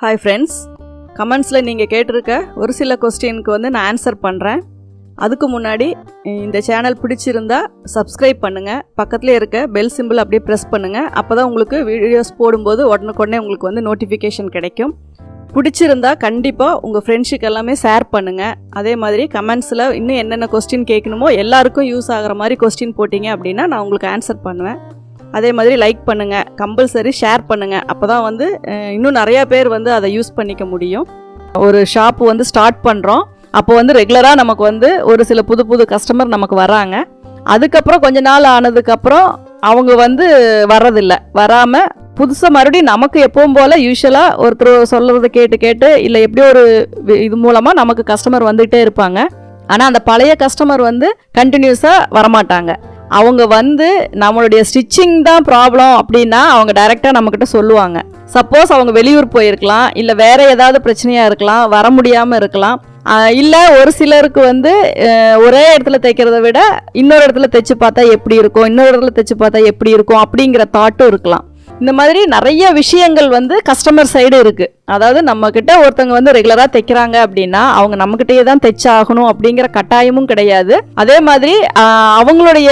Hi friends கமெண்ட்ஸில் நீங்கள் கேட்டிருக்க ஒரு சில கொஸ்டினுக்கு வந்து நான் ஆன்சர் பண்ணுறேன் அதுக்கு முன்னாடி இந்த சேனல் பிடிச்சிருந்தா சப்ஸ்கிரைப் பண்ணுங்கள் பக்கத்துலேயே இருக்க பெல் சிம்பிள் அப்படியே ப்ரெஸ் பண்ணுங்கள் அப்போ தான் உங்களுக்கு வீடியோஸ் போடும்போது உடனுக்குடனே உங்களுக்கு வந்து நோட்டிஃபிகேஷன் கிடைக்கும். பிடிச்சிருந்தா கண்டிப்பாக உங்கள் ஃப்ரெண்ட்ஷிப் எல்லாமே ஷேர் பண்ணுங்கள் அதே மாதிரி கமெண்ட்ஸில் இன்னும் என்னென்ன கொஸ்டின் கேட்கணுமோ எல்லாருக்கும் யூஸ் ஆகிற மாதிரி கொஸ்டின் போட்டிங்க அப்படின்னா நான் உங்களுக்கு ஆன்சர் பண்ணுவேன். அதே மாதிரி லைக் பண்ணுங்கள் கம்பல்சரி ஷேர் பண்ணுங்கள் அப்போ தான் வந்து இன்னும் நிறையா பேர் வந்து அதை யூஸ் பண்ணிக்க முடியும். ஒரு ஷாப் வந்து ஸ்டார்ட் பண்ணுறோம் அப்போ வந்து ரெகுலராக நமக்கு வந்து ஒரு சில புது புது கஸ்டமர் நமக்கு வராங்க. அதுக்கப்புறம் கொஞ்ச நாள் ஆனதுக்கப்புறம் அவங்க வந்து வர்றதில்ல. வராமல் புதுசாக மறுபடியும் நமக்கு எப்பவும் போல் யூஸ்வலாக ஒருத்தர் சொல்கிறத கேட்டு கேட்டு இல்லை எப்படியோ ஒரு வி- இது மூலமாக நமக்கு கஸ்டமர் வந்துகிட்டே இருப்பாங்க. ஆனால் அந்த பழைய கஸ்டமர் வந்து கண்டினியூஸாக வரமாட்டாங்க. அவங்க வந்து நம்மளுடைய ஸ்டிச்சிங் தான் ப்ராப்ளம் அப்படின்னா அவங்க டைரெக்டாக நம்மக்கிட்ட சொல்லுவாங்க. சப்போஸ் அவங்க வெளியூர் போயிருக்கலாம் இல்லை வேறு ஏதாவது பிரச்சனையாக இருக்கலாம் வர முடியாமல் இருக்கலாம். இல்லை ஒரு சிலருக்கு வந்து ஒரே இடத்துல தைக்கிறத விட இன்னொரு இடத்துல தைச்சு பார்த்தா எப்படி இருக்கும் இன்னொரு இடத்துல தைச்சு பார்த்தா எப்படி இருக்கும் அப்படிங்கிற தாட்டும் இருக்கலாம். இந்த மாதிரி நிறைய விஷயங்கள் வந்து கஸ்டமர் சைடு இருக்குது அதாவது நம்மக்கிட்ட ஒருத்தவங்க வந்து ரெகுலராக தைக்கிறாங்க அப்படின்னா அவங்க நம்மகிட்டயே தான் தைச்சாகணும் அப்படிங்கிற கட்டாயமும் கிடையாது. அதே மாதிரி அவங்களுடைய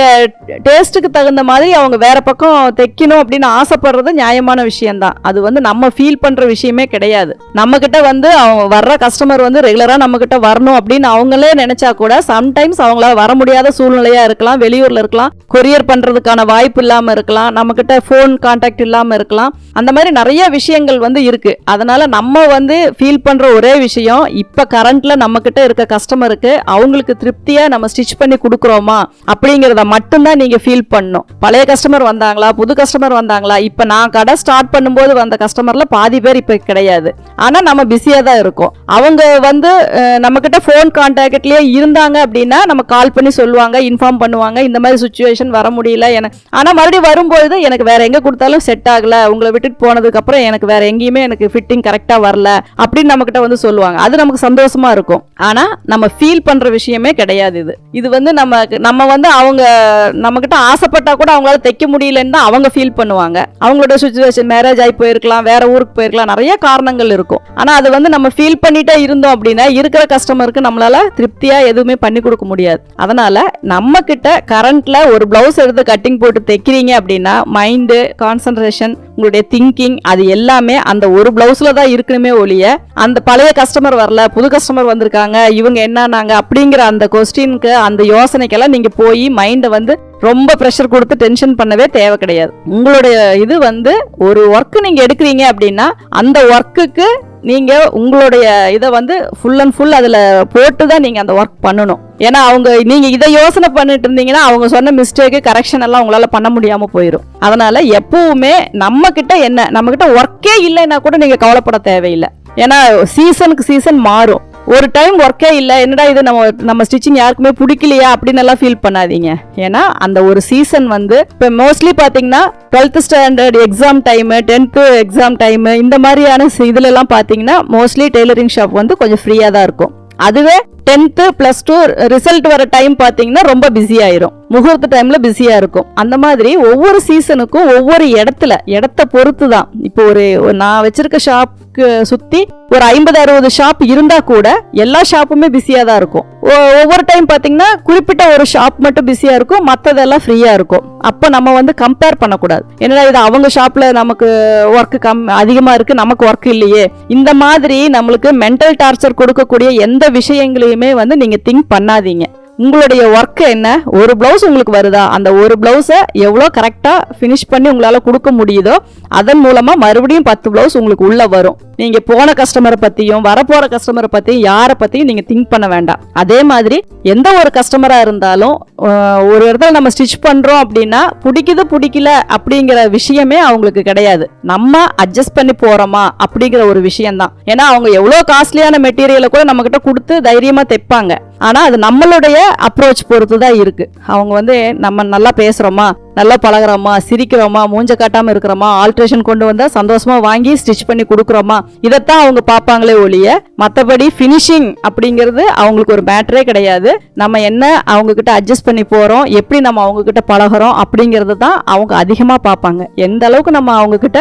டேஸ்ட்டுக்கு தகுந்த மாதிரி அவங்க வேற பக்கம் தைக்கணும் அப்படின்னு ஆசைப்படுறது நியாயமான விஷயம்தான். அது வந்து நம்ம ஃபீல் பண்ணுற விஷயமே கிடையாது. நம்மக்கிட்ட வந்து அவங்க வர்ற கஸ்டமர் வந்து ரெகுலராக நம்மக்கிட்ட வரணும் அப்படின்னு அவங்களே நினச்சா கூட சம்டைம்ஸ் அவங்களால வர முடியாத சூழ்நிலையாக இருக்கலாம் வெளியூரில் இருக்கலாம் கொரியர் பண்ணுறதுக்கான வாய்ப்பு இல்லாமல் இருக்கலாம் நம்மக்கிட்ட ஃபோன் கான்டாக்ட் இல்லாமல் இருக்கலாம். அந்த மாதிரி நிறைய விஷயங்கள் வந்து இருக்குது அதனால் நம்ம வந்து ஃபீல் பண்ணுற ஒரே விஷயம் இப்போ கரண்ட்டில் நம்மக்கிட்ட இருக்க கஸ்டமருக்கு அவங்களுக்கு திருப்தியாக நம்ம ஸ்டிச் பண்ணி கொடுக்குறோமா? அப்படிங்கிறத மட்டும்தான் நீங்கள் ஃபீல் பண்ணணும். பழைய கஸ்டமர் வந்தாங்களா? புது கஸ்டமர் வந்தாங்களா? இப்போ நான் கடை ஸ்டார்ட் பண்ணும்போது வந்த கஸ்டமரில் பாதி பேர் இப்போ கிடையாது. ஆனால் நம்ம பிஸியாக தான் இருக்கோம். அவங்க வந்து நம்மக்கிட்ட ஃபோன் கான்டாக்ட்லேயே இருந்தாங்க அப்படின்னா நம்ம கால் பண்ணி சொல்லுவாங்க இன்ஃபார்ம் பண்ணுவாங்க இந்த மாதிரி சுச்சுவேஷன் வர முடியல எனக்கு. ஆனால் மறுபடியும் வரும்போது எனக்கு வேற எங்கே கொடுத்தாலும் செட் ஆகலை. உங்களை விட்டு போனதுக்கு அப்புறம் எனக்கு வேற எங்கேயுமே எனக்கு ஃபிட்டிங் கரெக்டா வரல அப்படின்னு நம்ம கிட்ட வந்து சொல்லுவாங்க. அது நமக்கு சந்தோஷமா இருக்கும். ஆனா நம்ம ஃபீல் பண்ற விஷயமே கிடையாது இது. இது வந்து நம்ம நம்ம வந்து அவங்க நம்ம கிட்ட ஆசைப்பட்டா கூட அவங்களால தைக்க முடியலன்னு தான் அவங்க ஃபீல் பண்ணுவாங்க. அவங்களோட சுச்சுவேஷன் மேரேஜ் ஆகி போயிருக்கலாம் வேற ஊருக்கு போயிருக்கலாம் நிறைய காரணங்கள் இருக்கும். ஆனா அது வந்து நம்ம ஃபீல் பண்ணிட்டே இருந்தோம் அப்படின்னா இருக்கிற கஸ்டமருக்கு நம்மளால திருப்தியா எதுவுமே பண்ணி கொடுக்க முடியாது. அதனால நம்ம கிட்ட கரண்ட்ல ஒரு பிளவுஸ் எடுத்து கட்டிங் போட்டு தைக்கிறீங்க அப்படின்னா மைண்டு கான்சன்ட்ரேஷன் உங்களுடைய திங்கிங் அது எல்லாமே அந்த ஒரு பிளவுஸில் தான் இருக்கணுமே ஒழிய அந்த பழைய கஸ்டமர் வரல புது கஸ்டமர் வந்திருக்காங்க இவங்க என்னன்னாங்க அப்படிங்கிற அந்த கொஸ்டினுக்கு அந்த யோசனைக்கெல்லாம் நீங்கள் போய் மைண்டை வந்து ரொம்ப ப்ரெஷர் கொடுத்து டென்ஷன் பண்ணவே தேவை கிடையாது. உங்களுடைய இது வந்து ஒரு ஒர்க்கு நீங்கள் எடுக்கிறீங்க அப்படின்னா அந்த ஒர்க்குக்கு நீங்கள் உங்களுடைய இதை வந்து ஃபுல் அண்ட் ஃபுல் அதில் போட்டு தான் நீங்கள் அந்த ஒர்க் பண்ணணும். ஏன்னா அவங்க நீங்கள் இதை யோசனை பண்ணிட்டு இருந்தீங்கன்னா அவங்க சொன்ன மிஸ்டேக்கு கரெக்ஷன் எல்லாம் உங்களால் பண்ண முடியாமல் போயிடும் அதனால் எப்பவுமே நம்மக்கிட்ட என்ன நம்மக்கிட்ட ஒர்க்கே இல்லைன்னா கூட நீங்கள் கவலைப்பட தேவையில்லை. ஏன்னா சீசனுக்கு சீசன் மாறும். ஒரு டைம் ஒர்க்கே இல்லை என்னடா இது நம்ம நம்ம ஸ்டிச்சிங் யாருக்குமே பிடிக்கலையா அப்படின்னு எல்லாம் ஃபீல் பண்ணாதீங்க. ஏன்னா அந்த ஒரு சீசன் வந்து இப்போ மோஸ்ட்லி பார்த்தீங்கன்னா twelfth standard exam time tenth exam time இந்த மாதிரியான இதுலலாம் பார்த்தீங்கன்னா மோஸ்ட்லி டெய்லரிங் ஷாப் வந்து கொஞ்சம் ஃப்ரீயாக தான் இருக்கும். அதுவே டென்த்து ப்ளஸ் டூ ரிசல்ட் வர டைம் பார்த்தீங்கன்னா ரொம்ப பிஸி ஆயிரும். முகூர்த்த டைமில் பிஸியாக இருக்கும். அந்த மாதிரி ஒவ்வொரு சீசனுக்கும் ஒவ்வொரு இடத்துல இடத்த பொறுத்து தான் இப்போ ஒரு நான் வச்சிருக்க ஷாப்க்கு சுற்றி ஒரு ஐம்பது அறுபது ஷாப் இருந்தால் கூட எல்லா ஷாப்புமே பிஸியாக தான் இருக்கும். ஒவ்வொரு டைம் பார்த்தீங்கன்னா குறிப்பிட்ட ஒரு ஷாப் மட்டும் பிஸியாக இருக்கும் மற்றதெல்லாம் ஃப்ரீயாக இருக்கும். அப்போ நம்ம வந்து கம்பேர் பண்ணக்கூடாது. என்னடா இது அவங்க ஷாப்பில் நமக்கு ஒர்க்கு கம் அதிகமாக இருக்குது நமக்கு ஒர்க் இல்லையே. இந்த மாதிரி நம்மளுக்கு மென்டல் டார்ச்சர் கொடுக்கக்கூடிய எந்த விஷயங்களையுமே வந்து நீங்கள் திங்க் பண்ணாதீங்க. உங்களுடைய ஒர்க்கு என்ன? ஒரு ப்ளவுஸ் உங்களுக்கு வருதா? அந்த ஒரு ப்ளவுஸை எவ்வளோ கரெக்டாக ஃபினிஷ் பண்ணி உங்களால் கொடுக்க முடியுதோ அதன் மூலமாக மறுபடியும் பத்து ப்ளவுஸ் உங்களுக்கு உள்ளே வரும். நீங்கள் போன கஸ்டமரை பற்றியும் வரப்போகிற கஸ்டமரை பற்றியும் யாரை பற்றியும் நீங்கள் திங்க் பண்ண வேண்டாம். அதே மாதிரி எந்த ஒரு கஸ்டமராக இருந்தாலும் ஒரு இடத்துல நம்ம ஸ்டிச் பண்ணுறோம் அப்படின்னா பிடிக்குது பிடிக்கல அப்படிங்கிற விஷயமே அவங்களுக்கு கிடையாது. நம்ம அட்ஜஸ்ட் பண்ணி போகிறோமா அப்படிங்கிற ஒரு விஷயம்தான். ஏன்னா அவங்க எவ்வளோ காஸ்ட்லியான மெட்டீரியலை கூட நம்மக்கிட்ட கொடுத்து தைரியமாக தைப்பாங்க. ஆனா அது நம்மளுடைய அப்ரோச் பொறுத்து தான் இருக்கு. அவங்க வந்து நம்ம நல்லா பேசுறோமா நல்லா பழகுறோமா சிரிக்கிறோமா மூஞ்ச காட்டாம இருக்கிறோமா ஆல்ட்ரேஷன் கொண்டு வந்தா சந்தோஷமா வாங்கி ஸ்டிச் பண்ணி கொடுக்குறோமா இதைத்தான் அவங்க பார்ப்பாங்களே ஒழிய மற்றபடி ஃபினிஷிங் அப்படிங்கிறது அவங்களுக்கு ஒரு மேட்ரே கிடையாது. நம்ம என்ன அவங்க கிட்ட அட்ஜஸ்ட் பண்ணி போகிறோம் எப்படி நம்ம அவங்க கிட்ட பழகுறோம் அப்படிங்கிறது தான் அவங்க அதிகமாக பார்ப்பாங்க. எந்த அளவுக்கு நம்ம அவங்க கிட்ட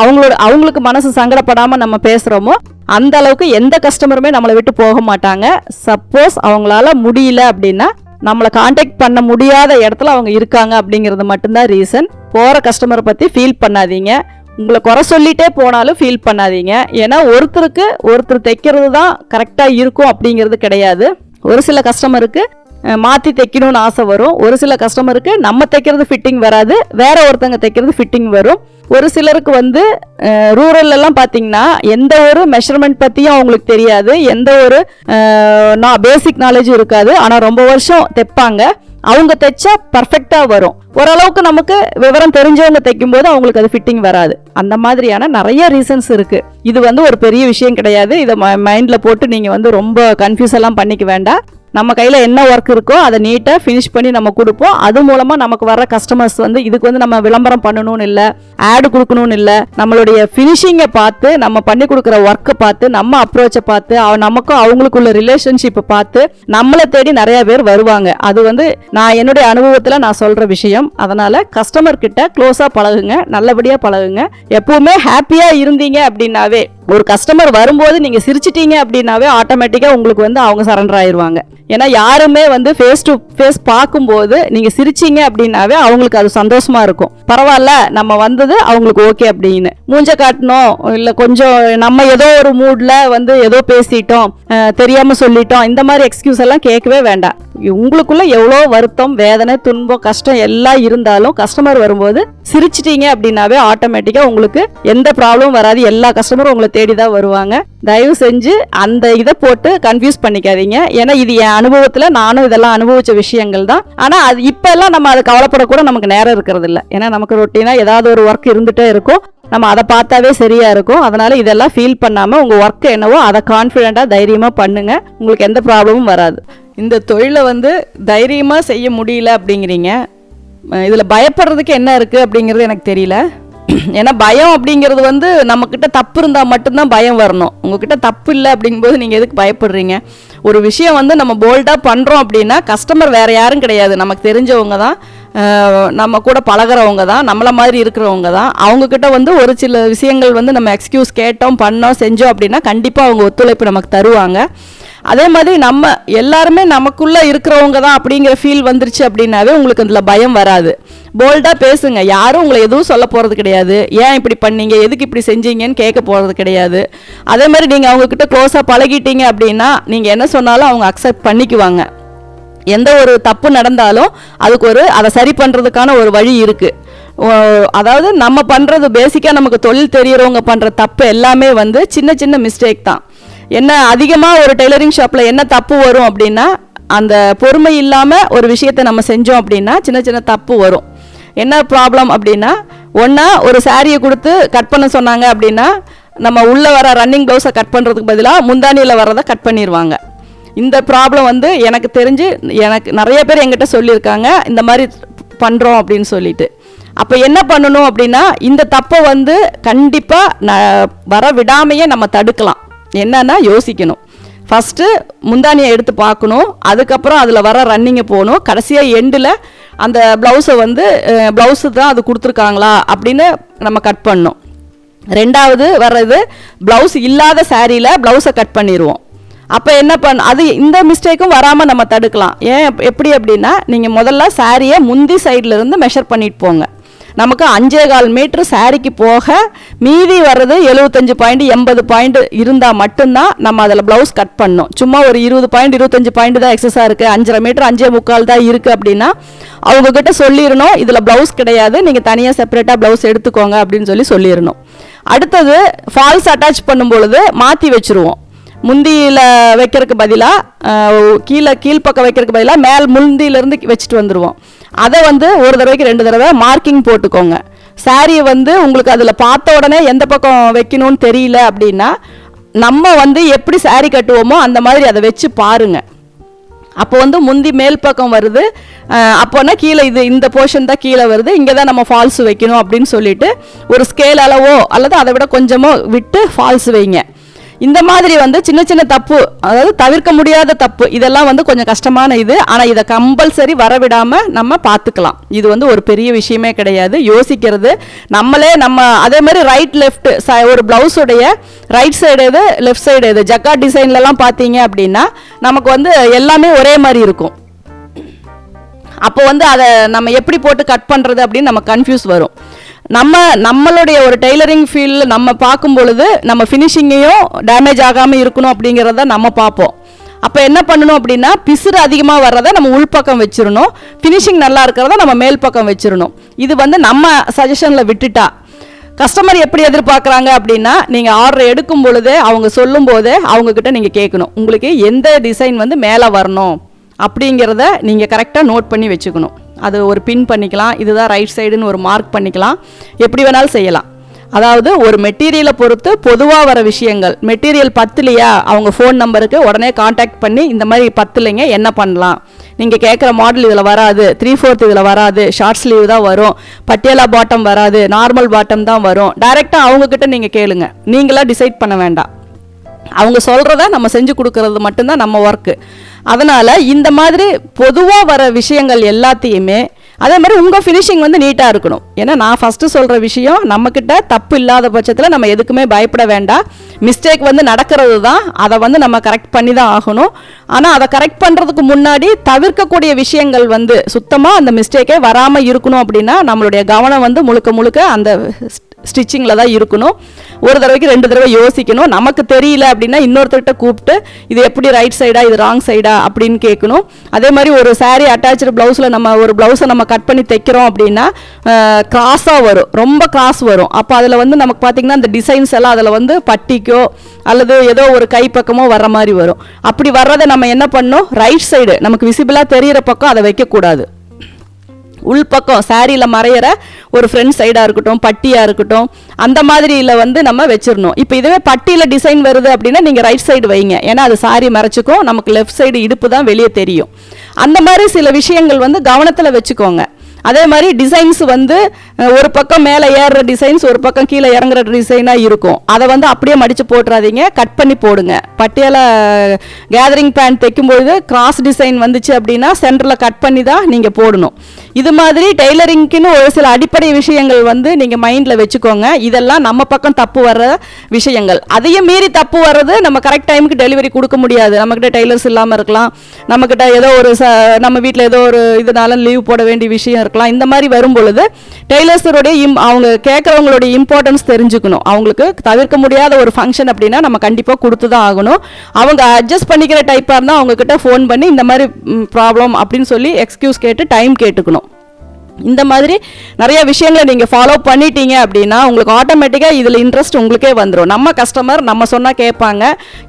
அவங்களோட அவங்களுக்கு மனசு சங்கடப்படாமல் நம்ம பேசுகிறோமோ அந்த அளவுக்கு எந்த கஸ்டமருமே நம்மளை விட்டு போக மாட்டாங்க. சப்போஸ் அவங்களால முடியல அப்படின்னா நம்மளை காண்டாக்ட் பண்ண முடியாத இடத்துல அவங்க இருக்காங்க அப்படிங்கிறது மட்டும்தான் ரீசன் போகிற கஸ்டமரை பற்றி ஃபீல் பண்ணாதீங்க. உங்களை குறை சொல்லிட்டே போனாலும் ஃபீல் பண்ணாதீங்க. ஏன்னா ஒருத்தருக்கு ஒருத்தர் தைக்கிறது தான் கரெக்டாக இருக்கும் அப்படிங்கிறது கிடையாது. ஒரு சில கஸ்டமருக்கு மாற்றி தைக்கணும்னு ஆசை வரும். ஒரு சில கஸ்டமருக்கு நம்ம தைக்கிறது ஃபிட்டிங் வராது. வேற ஒருத்தங்க தைக்கிறது ஃபிட்டிங் வரும். ஒரு சிலருக்கு வந்து ரூரல்லலாம் பார்த்தீங்கன்னா எந்த ஒரு மெஷர்மெண்ட் பற்றியும் அவங்களுக்கு தெரியாது. எந்த ஒரு நான் பேசிக் நாலேஜும் இருக்காது. ஆனால் ரொம்ப வருஷம் தைப்பாங்க. அவங்க தைச்சா பர்ஃபெக்டாக வரும். ஓரளவுக்கு நமக்கு விவரம் தெரிஞ்சவங்க தைக்கும் போது அவங்களுக்கு அது ஃபிட்டிங் வராது. அந்த மாதிரியான நிறைய ரீசன்ஸ் இருக்கு. இது வந்து ஒரு பெரிய விஷயம் கிடையாது. இதை மைண்டில் போட்டு நீங்கள் வந்து ரொம்ப கன்ஃபியூஸ் எல்லாம் பண்ணிக்க வேண்டாம். நம்ம கையில் என்ன ஒர்க் இருக்கோ அதை நீட்டாக ஃபினிஷ் பண்ணி நம்ம கொடுப்போம். அது மூலமாக நமக்கு வர கஸ்டமர்ஸ் வந்து இதுக்கு வந்து நம்ம விளம்பரம் பண்ணணும்னு இல்லை ஆடு கொடுக்கணும்னு இல்லை நம்மளுடைய ஃபினிஷிங்கை பார்த்து நம்ம பண்ணி கொடுக்குற ஒர்க்கை பார்த்து நம்ம அப்ரோச்சை பார்த்து அவ- நமக்கும் அவங்களுக்குள்ள ரிலேஷன்ஷிப்பை பார்த்து நம்மளை தேடி நிறைய பேர் வருவாங்க. அது வந்து நான் என்னுடைய அனுபவத்தில் நான் சொல்கிற விஷயம். அதனால் கஸ்டமர் கிட்ட க்ளோஸாக பழகுங்க நல்லபடியாக பழகுங்க. எப்பவுமே ஹாப்பியாக இருந்தீங்க அப்படின்னாவே ஒரு கஸ்டமர் வரும்போது நீங்கள் சிரிச்சிட்டீங்க அப்படின்னாவே ஆட்டோமேட்டிக்காக உங்களுக்கு வந்து அவங்க சரண்டர் ஆயிடுவாங்க ஏன்னா யாருமே வந்து ஃபேஸ் டு ஃபேஸ் பார்க்கும்போது நீங்கள் சிரிச்சீங்க அப்படின்னாவே அவங்களுக்கு அது சந்தோஷமாக இருக்கும். பரவாயில்ல நம்ம வந்தது அவங்களுக்கு ஓகே அப்படின்னு. மூஞ்ச காட்டணும் இல்லை கொஞ்சம் நம்ம ஏதோ ஒரு மூடில் வந்து ஏதோ பேசிட்டோம் தெரியாமல் சொல்லிட்டோம் இந்த மாதிரி எக்ஸ்கியூஸ் எல்லாம் கேட்கவே வேண்டாம். உங்களுக்குள்ள எவ்வளோ வருத்தம் வேதனை துன்பம் கஷ்டம் எல்லாம் இருந்தாலும் கஸ்டமர் வரும்போது சிரிச்சிட்டீங்க அப்படின்னாவே ஆட்டோமேட்டிக்காக உங்களுக்கு எந்த ப்ராப்ளமும் வராது. எல்லா கஸ்டமரும் உங்களை தேடி தான் வருவாங்க. தயவு செஞ்சு அந்த இதை போட்டு கன்ஃபியூஸ் பண்ணிக்காதீங்க. ஏன்னா இது என் அனுபவத்தில் நானும் இதெல்லாம் அனுபவித்த விஷயங்கள் தான். ஆனால் அது இப்போ எல்லாம் நம்ம அதை கவலைப்படக்கூட நமக்கு நேரம் இருக்கிறது இல்லை ஏன்னா நமக்கு ரொட்டீனாக ஏதாவது ஒரு ஒர்க் இருந்துகிட்டே இருக்கும். நம்ம அதை பார்த்தாவே சரியா இருக்கும். அதனால இதெல்லாம் ஃபீல் பண்ணாமல் உங்கள் ஒர்க் என்னவோ அதை கான்ஃபிடென்ட்டாக தைரியமாக பண்ணுங்க. உங்களுக்கு எந்த ப்ராப்ளமும் வராது. இந்த தொழிலை வந்து தைரியமாக செய்ய முடியல அப்படிங்கிறீங்க. இதில் பயப்படுறதுக்கு என்ன இருக்குது அப்படிங்கிறது எனக்கு தெரியல. ஏன்னா பயம் அப்படிங்கிறது வந்து நம்மக்கிட்ட தப்பு இருந்தால் மட்டும்தான் பயம் வரணும். உங்ககிட்ட தப்பு இல்லை அப்படிங்கும்போது நீங்கள் எதுக்கு பயப்படுறீங்க? ஒரு விஷயம் வந்து நம்ம போல்டாக பண்ணுறோம் அப்படின்னா கஸ்டமர் வேறு யாரும் கிடையாது. நமக்கு தெரிஞ்சவங்க தான். நம்ம கூட பழகுறவங்க தான். நம்மள மாதிரி இருக்கிறவங்க தான். அவங்கக்கிட்ட வந்து ஒரு சில விஷயங்கள் வந்து நம்ம எக்ஸ்கியூஸ் கேட்டோம் பண்ணோம் செஞ்சோம் அப்படின்னா கண்டிப்பாக அவங்க ஒத்துழைப்பு நமக்கு தருவாங்க. அதே மாதிரி நம்ம எல்லாருமே நமக்குள்ளே இருக்கிறவங்க தான் அப்படிங்கிற ஃபீல் வந்துருச்சு அப்படின்னாவே உங்களுக்கு அதில் பயம் வராது. போல்டாக பேசுங்க. யாரும் உங்களை எதுவும் சொல்ல போகிறது கிடையாது. ஏன் இப்படி பண்ணீங்க? எதுக்கு இப்படி செஞ்சீங்கன்னு கேட்க போகிறது கிடையாது. அதே மாதிரி நீங்கள் அவங்கக்கிட்ட க்ளோஸாக பழகிட்டீங்க அப்படின்னா நீங்கள் என்ன சொன்னாலும் அவங்க அக்செப்ட் பண்ணிக்குவாங்க. எந்த ஒரு தப்பு நடந்தாலும் அதுக்கு ஒரு அதை சரி பண்ணுறதுக்கான ஒரு வழி இருக்குது அதாவது நம்ம பண்ணுறது பேசிக்காக நமக்கு தொழில் தெரியறவங்க பண்ணுற தப்பு எல்லாமே வந்து சின்ன சின்ன மிஸ்டேக் தான். என்ன அதிகமாக ஒரு டெய்லரிங் ஷாப்பில் என்ன தப்பு வரும் அப்படின்னா அந்த பொறுமை இல்லாமல் ஒரு விஷயத்தை நம்ம செஞ்சோம் அப்படின்னா சின்ன சின்ன தப்பு வரும். என்ன ப்ராப்ளம் அப்படின்னா ஒன்றா ஒரு சாரியை கொடுத்து கட் பண்ண சொன்னாங்க அப்படின்னா நம்ம உள்ளே வர ரன்னிங் ப்ளவுஸை கட் பண்ணுறதுக்கு பதிலாக முந்தானியில் வரதை கட் பண்ணிடுவாங்க இந்த ப்ராப்ளம் வந்து எனக்கு தெரிஞ்சு எனக்கு நிறைய பேர் எங்கிட்ட சொல்லியிருக்காங்க இந்த மாதிரி பண்ணுறோம் அப்படின்னு சொல்லிட்டு. அப்போ என்ன பண்ணணும் அப்படின்னா இந்த தப்பை வந்து கண்டிப்பாக ந வர விடாமையே நம்ம தடுக்கலாம். என்னன்னா யோசிக்கணும். ஃபஸ்ட்டு முந்தானியை எடுத்து பார்க்கணும். அதுக்கப்புறம் அதில் வர ரன்னிங்கை போகணும். கடைசியாக எண்டில் அந்த ப்ளவுஸை வந்து ப்ளவுஸு தான் அது கொடுத்துருக்காங்களா அப்படின்னு நம்ம கட் பண்ணணும். ரெண்டாவது வர்றது ப்ளவுஸ் இல்லாத சாரியில் ப்ளவுஸை கட் பண்ணிடுவோம் அப்போ என்ன பண்ண அது இந்த மிஸ்டேக்கும் வராமல் நம்ம தடுக்கலாம். ஏன் எப்படி அப்படின்னா நீங்கள் முதல்ல சாரியை முந்தி சைட்லேருந்து மெஷர் பண்ணிட்டு போங்க. நமக்கு அஞ்சே கால் மீட்ரு சாரிக்கு போக மீதி வர்றது எழுபத்தஞ்சு பாயிண்ட் எண்பது பாயிண்ட் இருந்தால் மட்டும்தான் நம்ம அதில் ப்ளவுஸ் கட் பண்ணோம். சும்மா ஒரு இருபது பாயிண்ட் இருபத்தஞ்சு பாயிண்ட் தான் எக்ஸஸாக இருக்குது அஞ்சரை மீட்ரு அஞ்சே முக்கால் தான் இருக்குது அப்படின்னா அவங்கக்கிட்ட சொல்லிடணும். இதில் ப்ளவுஸ் கிடையாது. நீங்கள் தனியாக செப்பரேட்டாக ப்ளவுஸ் எடுத்துக்கோங்க அப்படின்னு சொல்லி சொல்லிடணும். அடுத்தது ஃபால்ஸ் அட்டாச் பண்ணும் பொழுது மாற்றி வச்சுருவோம். முந்தியில் வைக்கிறதுக்கு பதிலாக கீழே கீழ்ப்பக்கம் வைக்கிறதுக்கு பதிலாக மேல் முந்தியிலேருந்து வச்சுட்டு வந்துடுவோம் அதை வந்து ஒரு தடவைக்கு ரெண்டு தடவை மார்க்கிங் போட்டுக்கோங்க. சாரியை வந்து உங்களுக்கு அதில் பார்த்த உடனே எந்த பக்கம் வைக்கணும்னு தெரியல அப்படின்னா நம்ம வந்து எப்படி saree கட்டுவோமோ அந்த மாதிரி அதை வச்சு பாருங்க. அப்போ வந்து முந்தி மேல் பக்கம் வருது அப்போனா கீழே இது இந்த போர்ஷன் தான் கீழே வருது இங்கே தான் நம்ம ஃபால்ஸ் வைக்கணும் அப்படின்னு சொல்லிட்டு ஒரு ஸ்கேல் அளவோ அல்லது அதை விட கொஞ்சமோ விட்டு ஃபால்ஸ் வைங்க. இந்த மாதிரி வந்து சின்ன சின்ன தப்பு அதாவது தவிர்க்க முடியாத தப்பு இதெல்லாம் வந்து கொஞ்சம் கஷ்டமான இது. ஆனால் இதை கம்பல்சரி வரவிடாமல் நம்ம பார்த்துக்கலாம். இது வந்து ஒரு பெரிய விஷயமே கிடையாது. யோசிக்கிறது. நம்மளே நம்ம அதே மாதிரி ரைட் லெஃப்ட் ஒரு பிளவுஸுடைய ரைட் சைடு எது லெஃப்ட் சைடு எது. ஜக்கா டிசைன்லலாம் பார்த்தீங்க அப்படின்னா நமக்கு வந்து எல்லாமே ஒரே மாதிரி இருக்கும். அப்போ வந்து அதை நம்ம எப்படி போட்டு கட் பண்ணுறது அப்படின்னு நம்ம கன்ஃபியூஸ் வரும். நம்ம நம்மளுடைய ஒரு டெய்லரிங் ஃபீல்டில் நம்ம பார்க்கும் பொழுது நம்ம ஃபினிஷிங்கையும் டேமேஜ் ஆகாமல் இருக்கணும் அப்படிங்கிறத நம்ம பார்ப்போம். அப்போ என்ன பண்ணணும் அப்படின்னா பிசுறு அதிகமாக வர்றதை நம்ம உள்பக்கம் வச்சிடணும். ஃபினிஷிங் நல்லா இருக்கிறத நம்ம மேல் பக்கம் வச்சிடணும். இது வந்து நம்ம சஜஷனில் விட்டுட்டா. கஸ்டமர் எப்படி எதிர்பார்க்குறாங்க அப்படின்னா நீங்கள் ஆர்டர் எடுக்கும் பொழுதே அவங்க சொல்லும் போதே அவங்கக்கிட்ட நீங்கள் கேட்கணும். உங்களுக்கு எந்த டிசைன் வந்து மேலே வரணும் அப்படிங்கிறத நீங்கள் கரெக்டாக நோட் பண்ணி வச்சுக்கணும். அது ஒரு பின் பண்ணிக்கலாம் இதுதான் ரைட் சைடுன்னு ஒரு மார்க் பண்ணிக்கலாம். எப்படி வேணாலும் செய்யலாம். அதாவது ஒரு மெட்டீரியலை பொறுத்து பொதுவாக வர விஷயங்கள். மெட்டீரியல் பத்துலையா? அவங்க ஃபோன் நம்பருக்கு உடனே காண்டாக்ட் பண்ணி இந்த மாதிரி பத்துலைங்க என்ன பண்ணலாம்? நீங்கள் கேட்குற மாடல் இதில் வராது. த்ரீ ஃபோர்த் இதில் வராது. ஷார்ட் ஸ்லீவ் தான் வரும். பட்டியலா பாட்டம் வராது. நார்மல் பாட்டம் தான் வரும். டைரெக்டாக அவங்கக்கிட்ட நீங்கள் கேளுங்க. நீங்களாக டிசைட் பண்ண வேண்டாம். அவங்க சொல்கிறத நம்ம செஞ்சு கொடுக்கறது மட்டும்தான் நம்ம ஒர்க்கு அதனால் இந்த மாதிரி பொதுவாக வர விஷயங்கள் எல்லாத்தையுமே அதே மாதிரி உங்கள் ஃபினிஷிங் வந்து நீட்டாக இருக்கணும். ஏன்னா நான் ஃபஸ்ட்டு சொல்கிற விஷயம் நம்மக்கிட்ட தப்பு இல்லாத பட்சத்தில் நம்ம எதுக்குமே பயப்பட வேண்டாம். மிஸ்டேக் வந்து நடக்கிறது தான் அதை வந்து நம்ம கரெக்ட் பண்ணி தான் ஆகணும். ஆனால் அதை கரெக்ட் பண்ணுறதுக்கு முன்னாடி தவிர்க்கக்கூடிய விஷயங்கள் வந்து சுத்தமாக அந்த மிஸ்டேக்கே வராமல் இருக்கணும் அப்படின்னா நம்மளுடைய கவனம் வந்து முழுக்க முழுக்க அந்த ஸ்டிச்சிங்கில் தான் இருக்கணும். ஒரு தடவைக்கு ரெண்டு தடவை யோசிக்கணும். நமக்கு தெரியல அப்படின்னா இன்னொருத்தர்கிட்ட கூப்பிட்டு இது எப்படி ரைட் சைடா இது ராங் சைடா அப்படின்னு கேட்கணும். அதே மாதிரி ஒரு சாரீ அட்டாச்சு ப்ளவுஸில் நம்ம ஒரு ப்ளவுஸை நம்ம கட் பண்ணி தைக்கிறோம் அப்படின்னா கிராஸாக வரும். ரொம்ப கிராஸ் வரும். அப்போ அதில் வந்து நமக்கு பார்த்திங்கன்னா அந்த டிசைன்ஸ் எல்லாம் அதில் வந்து பட்டிக்கோ அல்லது ஏதோ ஒரு கை பக்கமோ வர்ற மாதிரி வரும். அப்படி வர்றதை நம்ம என்ன பண்ணோம் ரைட் சைடு நமக்கு விசிபிளாக தெரிகிற பக்கம் அதை வைக்கக்கூடாது. உள்பக்கம் சாரியில் மறையிற ஒரு ஃப்ரண்ட் சைடாக இருக்கட்டும் பட்டியாக இருக்கட்டும் அந்த மாதிரியில் வந்து நம்ம வச்சிடணும். இப்போ இதுவே பட்டியில் டிசைன் வருது அப்படின்னா நீங்கள் ரைட் சைடு வைங்க. ஏன்னா அது சாரி மறைச்சிக்கும் நமக்கு லெஃப்ட் சைடு இடுப்பு தான் வெளியே தெரியும். அந்த மாதிரி சில விஷயங்கள் வந்து கவனத்தில் வச்சுக்கோங்க. அதே மாதிரி டிசைன்ஸ் வந்து ஒரு பக்கம் மேலே ஏறுற டிசைன்ஸ் ஒரு பக்கம் கீழே இறங்குற டிசைனாக இருக்கும். அதை வந்து அப்படியே மடித்து போட்டுறாதீங்க. கட் பண்ணி போடுங்க. பட்டியால கேதரிங் பேண்ட் தைக்கும்பொழுது கிராஸ் டிசைன் வந்துச்சு அப்படின்னா சென்டரில் கட் பண்ணி தான் நீங்கள் போடணும். இது மாதிரி டெய்லரிங்க்குன்னு ஒரு சில அடிப்படை விஷயங்கள் வந்து நீங்கள் மைண்டில் வச்சுக்கோங்க. இதெல்லாம் நம்ம பக்கம் தப்பு வர்ற விஷயங்கள். அதையும் மீறி தப்பு வர்றது நம்ம கரெக்ட் டைமுக்கு டெலிவரி கொடுக்க முடியாது. நம்மக்கிட்ட டெய்லர்ஸ் இல்லாமல் இருக்கலாம். நம்மக்கிட்ட ஏதோ ஒரு ச நம்ம வீட்டில் ஏதோ ஒரு இதனால லீவ் போட வேண்டிய விஷயம் இருக்கலாம். இந்த மாதிரி வரும் பொழுது டெய்லர்ஸருடைய இம் அவங்க கேட்குறவங்களுடைய இம்பார்ட்டன்ஸ் தெரிஞ்சுக்கணும். அவங்களுக்கு தவிர்க்க முடியாத ஒரு ஃபங்க்ஷன் அப்படின்னா நம்ம கண்டிப்பாக கொடுத்து தான் ஆகணும். அவங்க அட்ஜஸ்ட் பண்ணிக்கிற டைப்பாக இருந்தால் அவங்கக்கிட்ட ஃபோன் பண்ணி இந்த மாதிரி ப்ராப்ளம் அப்படின்னு சொல்லி எக்ஸ்கியூஸ் கேட்டு டைம் கேட்டுக்கணும். இந்த மாதிரி நிறைய விஷயங்களை நீங்கள் ஃபாலோ பண்ணிட்டீங்க அப்படின்னா உங்களுக்கு ஆட்டோமேட்டிக்காக இதில் இன்ட்ரெஸ்ட் உங்களுக்கே வந்துடும் நம்ம கஸ்டமர் நம்ம சொன்னால் கேட்பாங்க.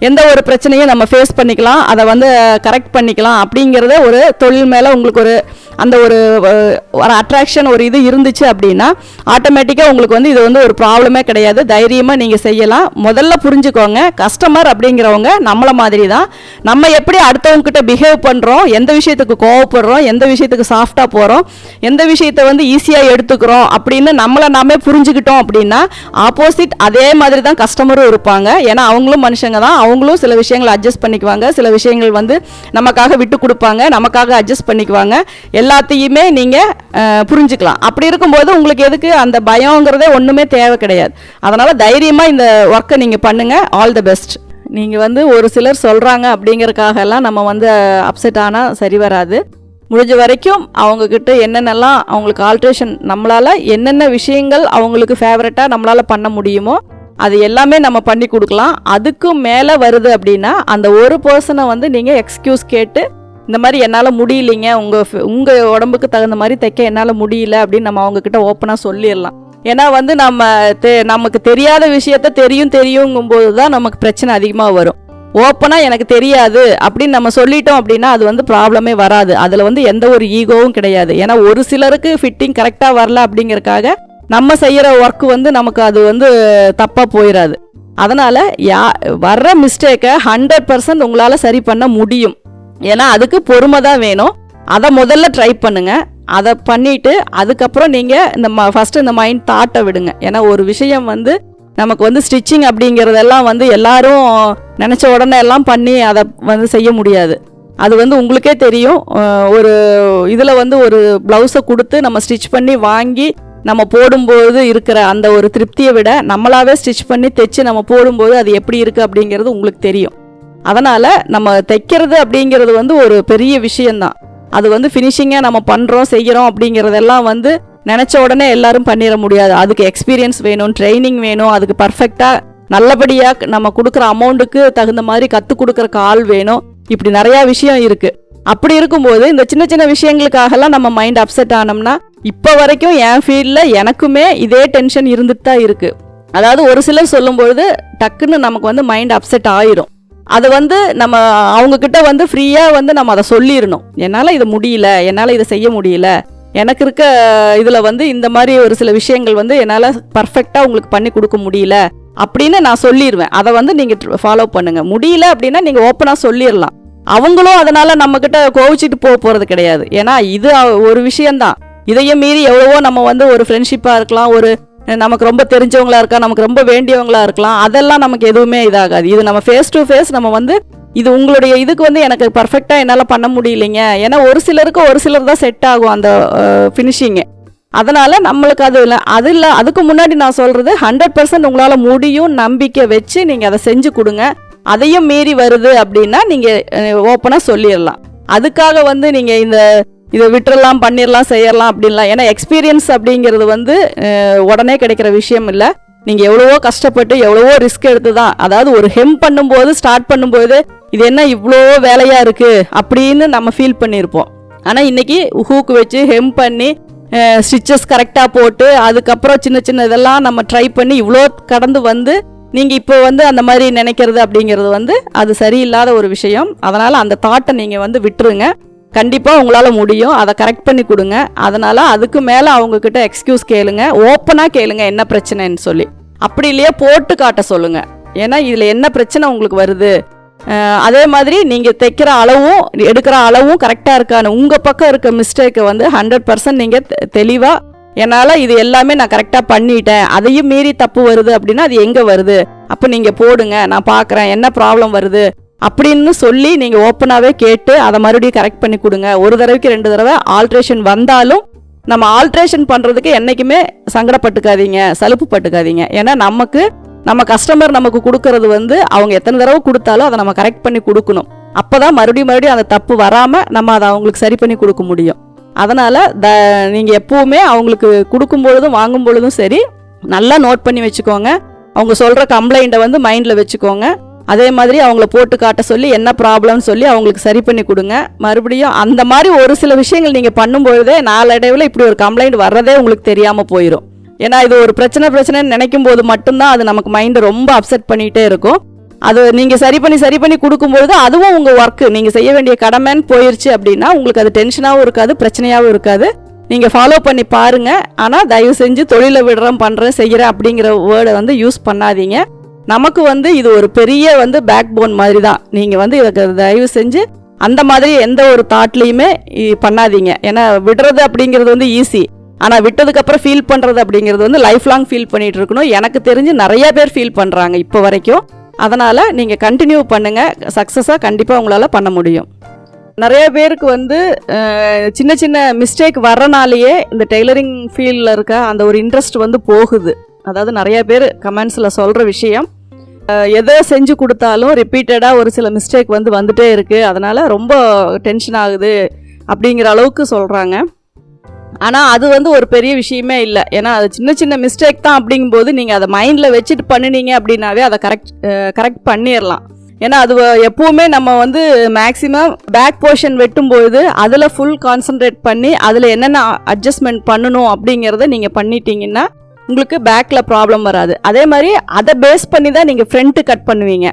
எந்த ஒரு பிரச்சனையும் நம்ம ஃபேஸ் பண்ணிக்கலாம். அதை வந்து கரெக்ட் பண்ணிக்கலாம் அப்படிங்கிறத ஒரு தொழில் மேலே உங்களுக்கு ஒரு அந்த ஒரு ஒரு அட்ராக்ஷன் ஒரு இது இருந்துச்சு அப்படின்னா ஆட்டோமேட்டிக்காக உங்களுக்கு வந்து இது வந்து ஒரு ப்ராப்ளமே கிடையாது. தைரியமாக நீங்கள் செய்யலாம். முதல்ல புரிஞ்சுக்கோங்க. கஸ்டமர் அப்படிங்கிறவங்க நம்மளை மாதிரி தான். நம்ம எப்படி அடுத்தவங்க கிட்ட பிஹேவ் பண்ணுறோம் எந்த விஷயத்துக்கு கோவப்படுறோம் எந்த விஷயத்துக்கு சாஃப்டாக போகிறோம் எந்த விஷயம் விஷயத்தை வந்து ஈஸியாக எடுத்துக்கிறோம் அப்படின்னு நம்மளை நாமே புரிஞ்சுக்கிட்டோம் அப்படின்னா ஆப்போசிட் அதே மாதிரி தான் கஸ்டமரும் இருப்பாங்க. ஏன்னா அவங்களும் மனுஷங்க தான். அவங்களும் சில விஷயங்களை அட்ஜஸ்ட் பண்ணிக்குவாங்க. சில விஷயங்கள் வந்து நமக்காக விட்டு கொடுப்பாங்க. நமக்காக அட்ஜஸ்ட் பண்ணிக்குவாங்க. எல்லாத்தையுமே நீங்கள் புரிஞ்சுக்கலாம். அப்படி இருக்கும்போது உங்களுக்கு எதுக்கு அந்த பயங்கிறதே ஒன்றுமே தேவை கிடையாது. அதனால் தைரியமாக இந்த ஒர்க்கை நீங்கள் பண்ணுங்கள் ஆல் த பெஸ்ட் நீங்கள் வந்து ஒரு சிலர் சொல்கிறாங்க அப்படிங்கிறக்காகலாம் நம்ம வந்து அப்செட் ஆனால் சரி வராது. முடிஞ்ச வரைக்கும் அவங்கக்கிட்ட என்னென்னலாம் அவங்களுக்கு ஆல்ட்ரேஷன் நம்மளால் என்னென்ன விஷயங்கள் அவங்களுக்கு ஃபேவரட்டாக நம்மளால் பண்ண முடியுமோ அது எல்லாமே நம்ம பண்ணி கொடுக்கலாம். அதுக்கும் மேலே வருது அப்படின்னா அந்த ஒரு பர்சனை வந்து நீங்கள் எக்ஸ்கியூஸ் கேட்டு இந்த மாதிரி என்னால் முடியலைங்க உங்கள் உங்கள் உடம்புக்கு தகுந்த மாதிரி தைக்க என்னால் முடியல அப்படின்னு நம்ம அவங்கக்கிட்ட ஓப்பனாக சொல்லிடலாம். ஏன்னா வந்து நம்ம தெ நமக்கு தெரியாத விஷயத்த தெரியும் தெரியுங்கும்போது தான் நமக்கு பிரச்சனை அதிகமாக வரும். ஓப்பனாக எனக்கு தெரியாது அப்படின்னு நம்ம சொல்லிட்டோம் அப்படின்னா அது வந்து ப்ராப்ளமே வராது. அதில் வந்து எந்த ஒரு ஈகோவும் கிடையாது. ஏன்னா ஒரு சிலருக்கு ஃபிட்டிங் கரெக்டாக வரல அப்படிங்கிறக்காக நம்ம செய்கிற ஒர்க் வந்து நமக்கு அது வந்து தப்பாக போயிடாது அதனால் யா வர்ற மிஸ்டேக்கை ஹண்ட்ரட் பர்சன்ட் உங்களால் சரி பண்ண முடியும். ஏன்னா அதுக்கு பொறுமை தான் வேணும். அதை முதல்ல ட்ரை பண்ணுங்க. அதை பண்ணிட்டு அதுக்கப்புறம் நீங்கள் இந்த ம ஃபஸ்ட்டு இந்த மைண்ட் தாட்டை விடுங்க. ஏன்னா ஒரு விஷயம் வந்து நமக்கு வந்து ஸ்டிச்சிங் அப்படிங்கிறதெல்லாம் வந்து எல்லாரும் நினச்ச உடனே எல்லாம் பண்ணி அதை வந்து செய்ய முடியாது. அது வந்து உங்களுக்கே தெரியும். ஒரு இதில் வந்து ஒரு ப்ளவுஸை கொடுத்து நம்ம ஸ்டிச் பண்ணி வாங்கி நம்ம போடும்போது இருக்கிற அந்த ஒரு திருப்தியை விட நம்மளாவே ஸ்டிச் பண்ணி தைச்சு நம்ம போடும்போது அது எப்படி இருக்குது அப்படிங்கிறது உங்களுக்கு தெரியும். அதனால் நம்ம தைக்கிறது அப்படிங்கிறது வந்து ஒரு பெரிய விஷயந்தான் அது வந்து ஃபினிஷிங்காக நம்ம பண்ணுறோம் செய்கிறோம் அப்படிங்கிறதெல்லாம் வந்து நினச்ச உடனே எல்லாரும் பண்ணிட முடியாது. அதுக்கு எக்ஸ்பீரியன்ஸ் வேணும் ட்ரைனிங் வேணும் அதுக்கு பர்ஃபெக்டாக நல்லபடியாக நம்ம கொடுக்குற அமௌண்ட்டுக்கு தகுந்த மாதிரி கற்றுக் கொடுக்குறக்கு ஆள் வேணும். இப்படி நிறையா விஷயம் இருக்குது அப்படி இருக்கும்போது இந்த சின்ன சின்ன விஷயங்களுக்காகலாம் நம்ம மைண்ட் அப்செட் ஆனோம்னா இப்போ வரைக்கும் என் ஃபீல்டில் எனக்குமே இதே டென்ஷன் இருந்துட்டு தான் இருக்குது அதாவது ஒரு சிலர் சொல்லும்பொழுது டக்குன்னு நமக்கு வந்து மைண்ட் அப்செட் ஆயிரும். அது வந்து நம்ம அவங்கக்கிட்ட வந்து ஃப்ரீயாக வந்து நம்ம அதை சொல்லிடணும் என்னால் இது முடியல என்னால் இதை செய்ய முடியல எனக்கு இருக்க இதில் வந்து இந்த மாதிரி ஒரு சில விஷயங்கள் வந்து என்னால் பர்ஃபெக்டாக உங்களுக்கு பண்ணி கொடுக்க முடியல அப்படின்னு நான் சொல்லிடுவேன் அதை வந்து நீங்கள் ஃபாலோ பண்ணுங்கள் முடியல அப்படின்னா நீங்கள் ஓப்பனாக சொல்லிடலாம் அவங்களும் அதனால் நம்மக்கிட்ட கோவிச்சிட்டு போக போகிறது கிடையாது. ஏன்னா இது ஒரு விஷயந்தான் இதையும் மீறி எவ்வளவோ நம்ம வந்து ஒரு ஃப்ரெண்ட்ஷிப்பாக இருக்கலாம் ஒரு நமக்கு ரொம்ப தெரிஞ்சவங்களா இருக்கா நமக்கு ரொம்ப வேண்டியவங்களா இருக்கலாம் அதெல்லாம் நமக்கு எதுவுமே இதாகாது. இது நம்ம ஃபேஸ் டு ஃபேஸ் நம்ம வந்து இது உங்களுடைய இதுக்கு வந்து எனக்கு பர்ஃபெக்டாக என்னால் பண்ண முடியலைங்க. ஏன்னா ஒரு சிலருக்கு ஒரு சிலர் தான் செட் ஆகும் அந்த ஃபினிஷிங்கு அதனால் நம்மளுக்கு அது இல்லை அது இல்லை அதுக்கு முன்னாடி நான் சொல்கிறது ஹண்ட்ரட் பர்சன்ட் உங்களால் முடியும் நம்பிக்கை வச்சு நீங்கள் அதை செஞ்சு கொடுங்க. அதையும் மீறி வருது அப்படின்னா நீங்கள் ஓப்பனாக சொல்லிடலாம். அதுக்காக வந்து நீங்கள் இந்த இதை விட்டுறலாம் பண்ணிடலாம் செய்யலாம் அப்படின்லாம். ஏன்னா எக்ஸ்பீரியன்ஸ் அப்படிங்கிறது வந்து உடனே கிடைக்கிற விஷயம் இல்லை. நீங்கள் எவ்வளவோ கஷ்டப்பட்டு எவ்வளவோ ரிஸ்க் எடுத்து தான் அதாவது ஒரு ஹெம் பண்ணும்போது ஸ்டார்ட் பண்ணும்போது இது என்ன இவ்வளோ வேலையாக இருக்குது அப்படின்னு நம்ம ஃபீல் பண்ணியிருப்போம் ஆனால் இன்றைக்கி ஹூக்கு வச்சு ஹெம் பண்ணி ஸ்டிச்சஸ் கரெக்டாக போட்டு அதுக்கப்புறம் சின்ன சின்ன இதெல்லாம் நம்ம ட்ரை பண்ணி இவ்வளோ கடந்து வந்து நீங்கள் இப்போ வந்து அந்த மாதிரி நினைக்கிறது அப்படிங்கிறது வந்து அது சரியில்லாத ஒரு விஷயம். அதனால் அந்த தாட்டை நீங்கள் வந்து விட்டுருங்க. கண்டிப்பாக உங்களால் முடியும். அதை கரெக்ட் பண்ணி கொடுங்க. அதனால் அதுக்கு மேலே அவங்கக்கிட்ட எக்ஸ்கியூஸ் கேளுங்க. ஓப்பனாக கேளுங்க என்ன பிரச்சனைன்னு சொல்லி. அப்படி இல்லையா போட்டு காட்ட சொல்லுங்கள் ஏன்னா இதில் என்ன பிரச்சனை உங்களுக்கு வருது? அதே மாதிரி நீங்கள் தைக்கிற அளவும் எடுக்கிற அளவும் கரெக்டாக இருக்கான்னு உங்கள் பக்கம் இருக்க மிஸ்டேக்கை வந்து ஹண்ட்ரட் பர்சன்ட் நீங்கள் தெளிவாக என்னால் இது எல்லாமே நான் கரெக்டாக பண்ணிட்டேன். அதையும் மீறி தப்பு வருது அப்படின்னா அது எங்கே வருது? அப்போ நீங்கள் போடுங்க. நான் பார்க்குறேன் என்ன ப்ராப்ளம் வருது? அப்படின்னு சொல்லி நீங்கள் ஓப்பனாகவே கேட்டு அதை மறுபடியும் கரெக்ட் பண்ணி கொடுங்க. ஒரு தடவைக்கு ரெண்டு தடவை ஆல்ட்ரேஷன் வந்தாலும் நம்ம ஆல்ட்ரேஷன் பண்ணுறதுக்கு என்றைக்குமே சங்கடப்பட்டுக்காதீங்க சலுப்பு பட்டுக்காதீங்க ஏன்னா நமக்கு நம்ம கஸ்டமர் நமக்கு கொடுக்கறது வந்து அவங்க எத்தனை தடவை கொடுத்தாலும் அதை நம்ம கரெக்ட் பண்ணி கொடுக்கணும். அப்போ தான் மறுபடியும் மறுபடியும் அந்த தப்பு வராமல் நம்ம அதை அவங்களுக்கு சரி பண்ணி கொடுக்க முடியும். அதனால் த நீங்கள் எப்போவுமே அவங்களுக்கு கொடுக்கும் பொழுதும் வாங்கும் பொழுதும் சரி நல்லா நோட் பண்ணி வச்சுக்கோங்க. அவங்க சொல்கிற கம்ப்ளைண்ட்டை வந்து மைண்டில் வச்சுக்கோங்க. அதே மாதிரி அவங்கள போட்டு காட்ட சொல்லி என்ன ப்ராப்ளம்னு சொல்லி அவங்களுக்கு சரி பண்ணி கொடுங்க. மறுபடியும் அந்த மாதிரி ஒரு சில விஷயங்கள் நீங்கள் பண்ணும்பொழுதே நாளடைவில் இப்படி ஒரு கம்ப்ளைண்ட் வர்றதே உங்களுக்கு தெரியாமல் போயிடும் ஏன்னா இது ஒரு பிரச்சனை பிரச்சனைன்னு நினைக்கும் போது மட்டும்தான் அது நமக்கு மைண்டை ரொம்ப அப்செட் பண்ணிகிட்டே இருக்கும். அது நீங்கள் சரி பண்ணி சரி பண்ணி கொடுக்கும்பொழுது அதுவும் உங்கள் ஒர்க்கு நீங்கள் செய்ய வேண்டிய கடமைன்னு போயிருச்சு அப்படின்னா உங்களுக்கு அது டென்ஷனாகவும் இருக்காது பிரச்சனையாகவும் இருக்காது. நீங்கள் ஃபாலோ பண்ணி பாருங்கள் ஆனால் தயவு செஞ்சு தொழிலை விடுறேன் பண்ணுறேன் செய்கிறேன் அப்படிங்கிற வேர்டை வந்து யூஸ் பண்ணாதீங்க. நமக்கு வந்து இது ஒரு பெரிய வந்து பேக் போன் மாதிரி தான் நீங்கள் வந்து இதுக்கு தயவு செஞ்சு அந்த மாதிரி எந்த ஒரு தாட்லேயுமே பண்ணாதீங்க. ஏன்னா விடுறது அப்படிங்கிறது வந்து ஈஸி ஆனால் விட்டதுக்கப்புறம் ஃபீல் பண்ணுறது அப்படிங்கிறது வந்து லைஃப் லாங் ஃபீல் பண்ணிகிட்டு இருக்கணும். எனக்கு தெரிஞ்சு நிறைய பேர் ஃபீல் பண்ணுறாங்க இப்போ வரைக்கும். அதனால் நீங்கள் கண்டினியூ பண்ணுங்கள் சக்ஸஸாக கண்டிப்பாக உங்களால் பண்ண முடியும். நிறைய பேருக்கு வந்து சின்ன சின்ன மிஸ்டேக் வர்றனாலேயே இந்த டெய்லரிங் ஃபீல்டில் இருக்க அந்த ஒரு இன்ட்ரெஸ்ட் வந்து போகுது. அதாவது நிறைய பேர் கமெண்ட்ஸில் சொல்கிற விஷயம் எதை செஞ்சு கொடுத்தாலும் ரிப்பீட்டடாக ஒரு சில மிஸ்டேக் வந்து வந்துட்டே இருக்குது அதனால் ரொம்ப டென்ஷன் ஆகுது அப்படிங்கிற அளவுக்கு சொல்கிறாங்க ஆனால் அது வந்து ஒரு பெரிய விஷயமே இல்லை. ஏன்னா அது சின்ன சின்ன மிஸ்டேக் தான் அப்படிங்கும்போது நீங்கள் அதை மைண்டில் வச்சுட்டு பண்ணினீங்க அப்படின்னாவே அதை கரெக்ட் கரெக்ட் பண்ணிடலாம் ஏன்னா அது எப்போவுமே எப்பவுமே நம்ம வந்து மேக்ஸிமம் பேக் போர்ஷன் வெட்டும்பொழுது அதில் ஃபுல் கான்சென்ட்ரேட் பண்ணி அதில் என்னென்ன அட்ஜஸ்ட்மெண்ட் பண்ணணும் அப்படிங்கிறத நீங்கள் பண்ணிட்டீங்கன்னா உங்களுக்கு பேக்கில் ப்ராப்ளம் வராது. அதே மாதிரி அதை பேஸ் பண்ணி தான் நீங்கள் ஃப்ரண்ட்டு கட் பண்ணுவீங்க.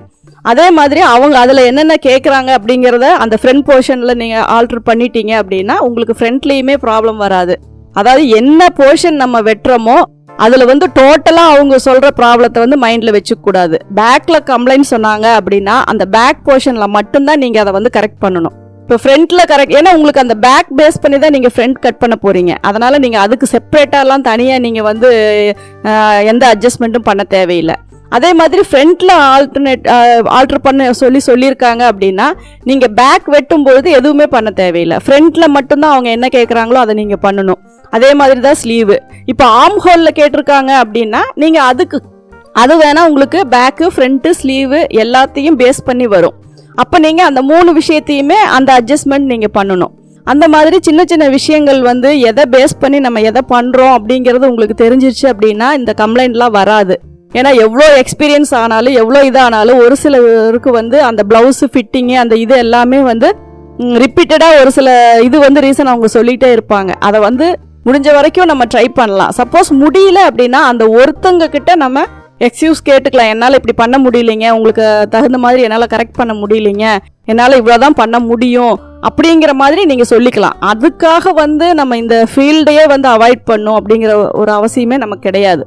அதே மாதிரி அவங்க அதில் என்னென்ன கேட்குறாங்க அப்படிங்கிறத அந்த ஃப்ரண்ட் போர்ஷனில் நீங்கள் ஆல்ட்ரு பண்ணிட்டீங்க அப்படின்னா உங்களுக்கு ஃப்ரண்ட்லேயுமே ப்ராப்ளம் வராது. அதாவது என்ன போர்ஷன் நம்ம வெட்டுறோமோ அதில் வந்து டோட்டலாக அவங்க சொல்கிற ப்ராப்ளத்தை வந்து மைண்டில் வச்சுக்கூடாது பேக்கில் கம்ப்ளைண்ட் சொன்னாங்க அப்படின்னா அந்த பேக் போர்ஷனில் மட்டும்தான் நீங்கள் அதை வந்து கரெக்ட் பண்ணணும். இப்போ ஃப்ரண்ட்டில் கரெக்ட் ஏன்னா உங்களுக்கு அந்த பேக் பேஸ் பண்ணி தான் நீங்கள் ஃப்ரண்ட் கட் பண்ண போகிறீங்க அதனால் நீங்கள் அதுக்கு செப்பரேட்டாலாம் தனியாக நீங்கள் வந்து எந்த அட்ஜஸ்ட்மெண்ட்டும் பண்ண தேவையில்லை. அதே மாதிரி ஃப்ரண்ட்டில் ஆல்டர்னேட் ஆல்ட்ரு பண்ண சொல்லி சொல்லியிருக்காங்க அப்படின்னா நீங்கள் பேக் வெட்டும் பொழுது எதுவுமே பண்ண தேவையில்லை. ஃப்ரண்ட்டில் மட்டும்தான் அவங்க என்ன கேட்குறாங்களோ அதை நீங்கள் பண்ணணும். அதே மாதிரி தான் ஸ்லீவு இப்போ ஆம் ஹோலில் கேட்டிருக்காங்க அப்படின்னா நீங்கள் அதுக்கு அது வேணால் உங்களுக்கு பேக்கு ஃப்ரண்ட்டு ஸ்லீவு எல்லாத்தையும் பேஸ் பண்ணி வரும். அப்போ நீங்கள் அந்த மூணு விஷயத்தையுமே அந்த அட்ஜஸ்ட்மெண்ட் நீங்கள் பண்ணணும். அந்த மாதிரி சின்ன சின்ன விஷயங்கள் வந்து எதை பேஸ் பண்ணி நம்ம எதை பண்ணுறோம் அப்படிங்கிறது உங்களுக்கு தெரிஞ்சிருச்சு அப்படின்னா இந்த கம்ப்ளைண்ட்லாம் வராது. ஏன்னா எவ்வளோ எக்ஸ்பீரியன்ஸ் ஆனாலும் எவ்வளோ இதானாலும் ஒரு சிலருக்கு வந்து அந்த ப்ளவுஸு ஃபிட்டிங்கு அந்த இது எல்லாமே வந்து ரிப்பீட்டடாக ஒரு சில இது வந்து ரீசன் அவங்க சொல்லிகிட்டே இருப்பாங்க. அதை வந்து முடிஞ்ச வரைக்கும் நம்ம ட்ரை பண்ணலாம். சப்போஸ் முடியல அப்படின்னா அந்த ஒருத்தங்க கிட்ட நம்ம எக்ஸ்கியூஸ் கேட்டுக்கலாம். என்னால் இப்படி பண்ண முடியலைங்க. உங்களுக்கு தகுந்த மாதிரி என்னால் கரெக்ட் பண்ண முடியலைங்க. என்னால் இவ்வளோதான் பண்ண முடியும். அப்படிங்கிற மாதிரி நீங்கள் சொல்லிக்கலாம். அதுக்காக வந்து நம்ம இந்த ஃபீல்டையே வந்து அவாய்ட் பண்ணும் அப்படிங்கிற ஒரு அவசியமே நமக்கு கிடையாது.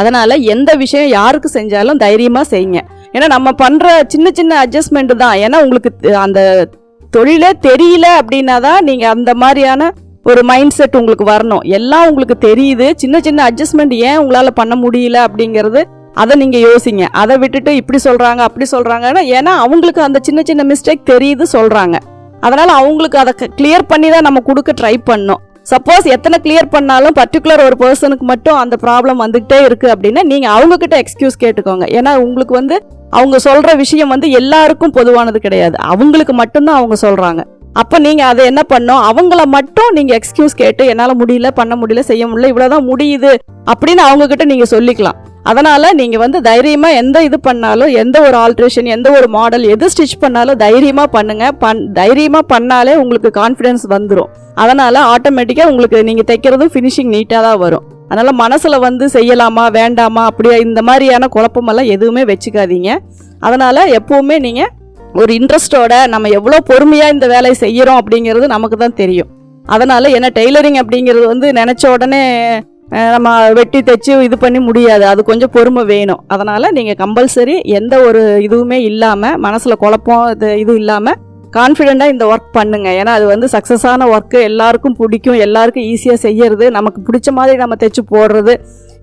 அதனால் எந்த விஷயம் யாருக்கு செஞ்சாலும் தைரியமாக செய்யுங்க. ஏன்னா நம்ம பண்ணுற சின்ன சின்ன அட்ஜஸ்ட்மெண்ட் தான். ஏன்னா உங்களுக்கு அந்த தொழிலே தெரியல அப்படின்னா தான் நீங்கள் அந்த மாதிரியான ஒரு மைண்ட் செட் உங்களுக்கு வரணும். எல்லாம் உங்களுக்கு தெரியுது. சின்ன சின்ன அட்ஜஸ்ட்மெண்ட் ஏன் உங்களால் பண்ண முடியல அப்படிங்கிறது அதை நீங்கள் யோசிங்க. அதை விட்டுட்டு இப்படி சொல்கிறாங்க அப்படி சொல்கிறாங்கன்னா ஏன்னா அவங்களுக்கு அந்த சின்ன சின்ன மிஸ்டேக் தெரியுது சொல்கிறாங்க அதனால் அவங்களுக்கு அதை கிளியர் பண்ணி தான் நம்ம கொடுக்க ட்ரை பண்ணோம். சப்போஸ் எத்தனை கிளியர் பண்ணாலும் பர்டிகுலர் ஒரு பர்சனுக்கு மட்டும் அந்த ப்ராப்ளம் வந்துகிட்டே இருக்குது அப்படின்னா நீங்கள் அவங்கக்கிட்ட எக்ஸ்கியூஸ் கேட்டுக்கோங்க. ஏன்னா உங்களுக்கு வந்து அவங்க சொல்கிற விஷயம் வந்து எல்லாருக்கும் பொதுவானது கிடையாது. அவங்களுக்கு மட்டும்தான் அவங்க சொல்கிறாங்க அப்போ நீங்கள் அதை என்ன பண்ணோம்? அவங்கள மட்டும் நீங்கள் எக்ஸ்கியூஸ் கேட்டு என்னால் முடியல பண்ண முடியல செய்ய முடியல இவ்வளோதான் முடியுது அப்படின்னு அவங்கக்கிட்ட நீங்கள் சொல்லிக்கலாம். அதனால் நீங்கள் வந்து தைரியமாக எந்த இது பண்ணாலும் எந்த ஒரு ஆல்ட்ரேஷன் எந்த ஒரு மாடல் எது ஸ்டிச் பண்ணாலும் தைரியமாக பண்ணுங்கள் பண் தைரியமாக பண்ணாலே உங்களுக்கு கான்ஃபிடென்ஸ் வந்துடும் அதனால் ஆட்டோமேட்டிக்காக உங்களுக்கு நீங்கள் தைக்கிறதும் ஃபினிஷிங் நீட்டாக தான் வரும். அதனால் மனசில் வந்து செய்யலாமா வேண்டாமா அப்படியே இந்த மாதிரியான குழப்பமெல்லாம் எதுவுமே வச்சுக்காதீங்க. அதனால் எப்போவுமே நீங்கள் ஒரு இன்ட்ரெஸ்டோட நம்ம எவ்வளோ பொறுமையாக இந்த வேலையை செய்கிறோம் அப்படிங்கிறது நமக்கு தான் தெரியும். அதனால் ஏன்னா டெய்லரிங் அப்படிங்கிறது வந்து நினச்ச உடனே நம்ம வெட்டி தைச்சு இது பண்ணி முடியாது. அது கொஞ்சம் பொறுமை வேணும். அதனால் நீங்கள் கம்பல்சரி எந்த ஒரு இதுவுமே இல்லாமல் மனசில் குழப்பம் இது இது இல்லாமல் கான்ஃபிடெண்ட்டாக இந்த ஒர்க் பண்ணுங்க. ஏன்னா அது வந்து சக்ஸஸான ஒர்க்கு எல்லாருக்கும் பிடிக்கும். எல்லாருக்கும் ஈஸியாக செய்யறது நமக்கு பிடிச்ச மாதிரி நம்ம தைச்சு போடுறது.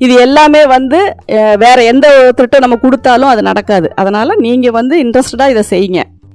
இது எல்லாமே வந்து வேறு வேற எந்த ஒருத்தர்கிட்ட நம்ம கொடுத்தாலும் அது நடக்காது. அதனால நீங்கள் வந்து இன்ட்ரெஸ்டடாக இதை செய்யுங்க.